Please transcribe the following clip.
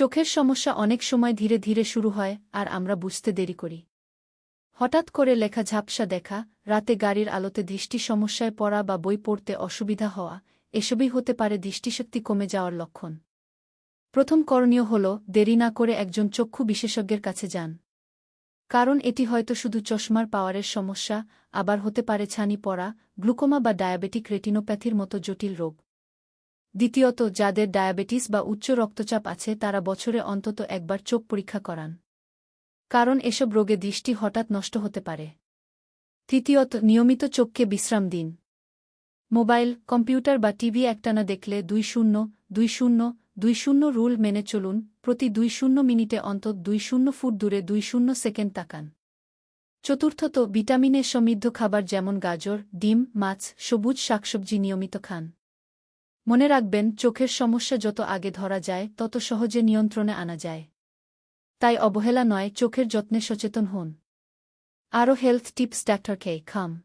চোখের সমস্যা অনেক সময় ধীরে ধীরে শুরু হয়, আর আমরা বুঝতে দেরি করি। হঠাৎ করে লেখা ঝাপসা দেখা, রাতে গাড়ির আলোতে দৃষ্টি সমস্যায় পড়া বা বই পড়তে অসুবিধা হওয়া, এসবই হতে পারে দৃষ্টিশক্তি কমে যাওয়ার লক্ষণ। প্রথম করণীয় হল, দেরি না করে একজন চক্ষু বিশেষজ্ঞের কাছে যান। কারণ এটি হয়তো শুধু চশমার পাওয়ারের সমস্যা, আবার হতে পারে ছানি পড়া, গ্লুকোমা বা ডায়াবেটিক রেটিনোপ্যাথির মতো জটিল রোগ। দ্বিতীয়ত, যাদের ডায়াবেটিস বা উচ্চ রক্তচাপ আছে, তারা বছরে অন্তত একবার চোখ পরীক্ষা করান। কারণ এসব রোগে দৃষ্টি হঠাৎ নষ্ট হতে পারে। তৃতীয়ত, নিয়মিত চোখকে বিশ্রাম দিন। মোবাইল, কম্পিউটার বা টিভি একটানা দেখলে দুই শূন্য দুই শূন্য দুই শূন্য রুল মেনে চলুন, প্রতি দুই শূন্য মিনিটে অন্তত দুই শূন্য ফুট দূরে দুই শূন্য সেকেন্ড তাকান। চতুর্থত, ভিটামিনের সমৃদ্ধ খাবার যেমন গাজর, ডিম, মাছ, সবুজ শাকসবজি নিয়মিত খান। মনে রাখবেন, চোখের সমস্যা যত আগে ধরা যায়, তত সহজে নিয়ন্ত্রণে আনা যায়। তাই অবহেলা নয়, চোখের যত্নে সচেতন হন। আরও হেলথ টিপস ডাক্তারকে খাম